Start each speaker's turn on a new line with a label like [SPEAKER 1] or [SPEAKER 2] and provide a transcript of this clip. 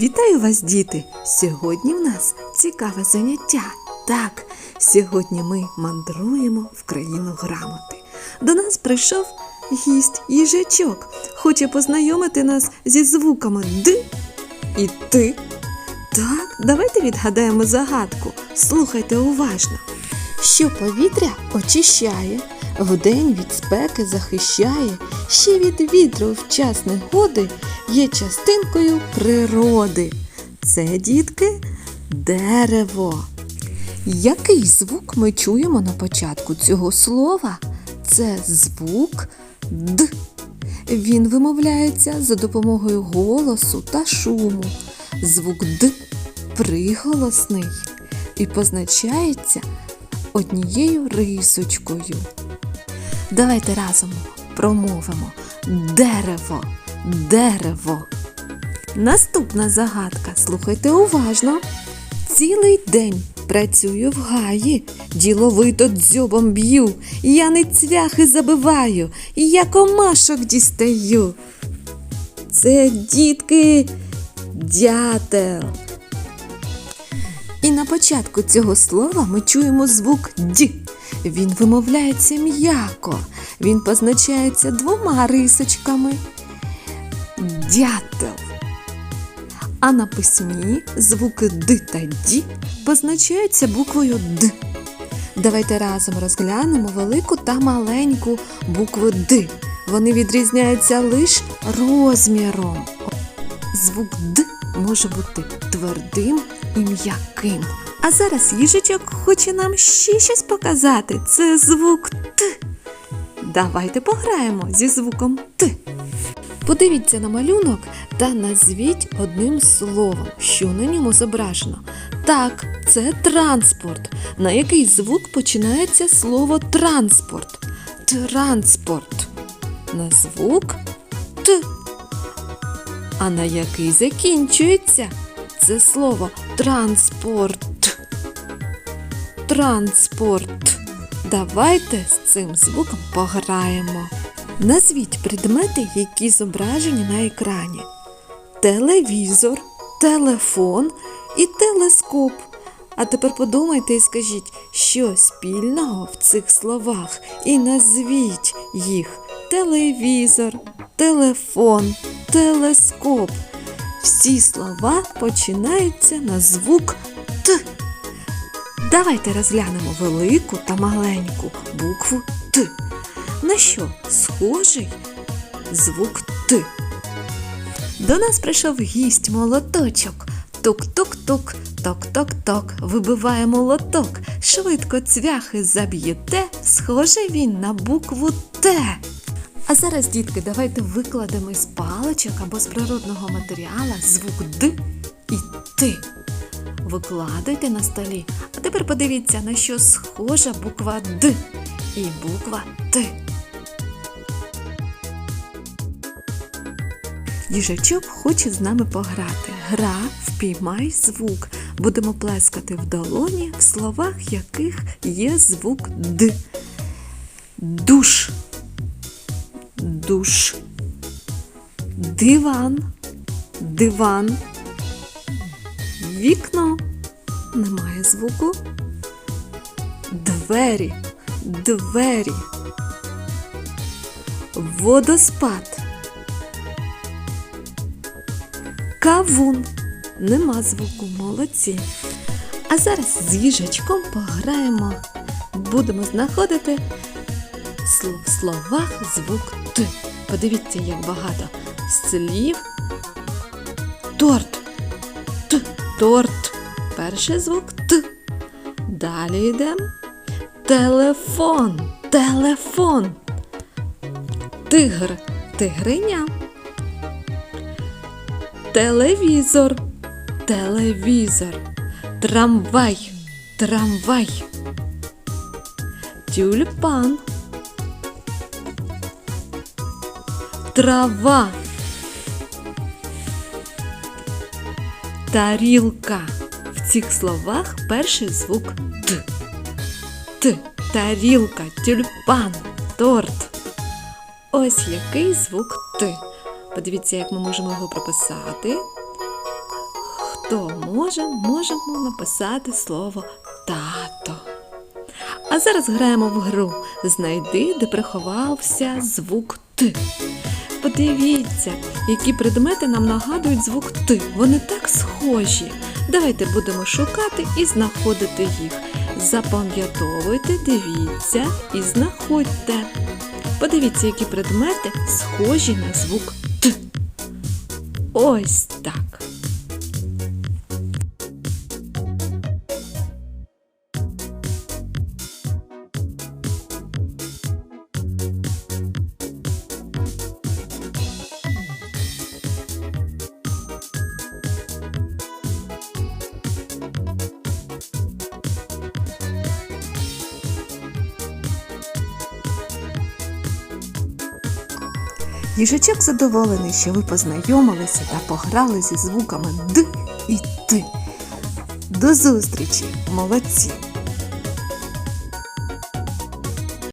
[SPEAKER 1] Вітаю вас, діти! Сьогодні в нас цікаве заняття. Так, сьогодні ми мандруємо в країну грамоти. До нас прийшов гість їжачок. Хоче познайомити нас зі звуками Д і Т. Так, давайте відгадаємо загадку. Слухайте уважно. Що повітря очищає, вдень від спеки захищає, ще від вітру в час негоди є частинкою природи. Це, дітки, дерево. Який звук ми чуємо на початку цього слова? Це звук Д. Він вимовляється за допомогою голосу та шуму. Звук Д приголосний і позначається однією рисочкою. Давайте разом промовимо дерево, дерево. Наступна загадка. Слухайте уважно. Цілий день працюю в гаї, діловито дзьобом б'ю, я не цвяхи забиваю, я комашок дістаю. Це дітки дятел. І на початку цього слова ми чуємо звук Д. Він вимовляється м'яко. Він позначається двома рисочками. Дятел. А на письмі звуки Д та Д позначаються буквою Д. Давайте разом розглянемо велику та маленьку букву Д. Вони відрізняються лише розміром. Звук Д може бути твердим і м'яким. А зараз їжачок хоче нам ще щось показати. Це звук Т. Давайте пограємо зі звуком Т. Подивіться на малюнок та назвіть одним словом, що на ньому зображено. Так, це транспорт. На який звук починається слово транспорт? Транспорт. На звук Т. А на який закінчується це слово транспорт. Транспорт. Давайте з цим звуком пограємо. Назвіть предмети, які зображені на екрані: телевізор, телефон і телескоп. А тепер подумайте і скажіть, що спільного в цих словах, і назвіть їх телевізор, телефон, телескоп. Всі слова починаються на звук Т. Давайте розглянемо велику та маленьку букву Т. На що схожий звук Т? До нас прийшов гість молоточок. Тук-тук-тук, ток-ток-ток, вибиває молоток. Швидко цвяхи заб'єте, схожий він на букву Т. А зараз, дітки, давайте викладемо із паличок або з природного матеріалу звук Д і Т. Викладайте на столі. Тепер подивіться, на що схожа буква Д і буква Т. Їжачок хоче з нами пограти. Гра впіймай звук. Будемо плескати в долоні, в словах яких є звук Д. Душ. Душ. Диван. Диван. Вікно. Немає звуку. Двері. Двері. Водоспад. Кавун. Нема звуку, молодці. А зараз з їжачком пограємо. Будемо знаходити в словах звук Т. Подивіться, як багато слів. Торт. Т. Торт. Перший звук Т. Далі йдемо. Телефон. Телефон. Тигр. Тигриня. Телевізор. Телевізор. Трамвай. Трамвай. Тюльпан. Трава. Тарілка. В цих словах перший звук Т. Т. Тарілка, тюльпан, торт. Ось який звук Т. Подивіться, як ми можемо його прописати. Хто може, можемо написати слово тато. А зараз граємо в гру. Знайди, де приховався звук Т. Подивіться, які предмети нам нагадують звук Т. Вони так схожі. Давайте будемо шукати і знаходити їх. Запам'ятовуйте, дивіться і знаходьте. Подивіться, які предмети схожі на звук Т. Ось так. Їжачок задоволений, що ви познайомилися та пограли зі звуками Д і Т. До зустрічі, молодці!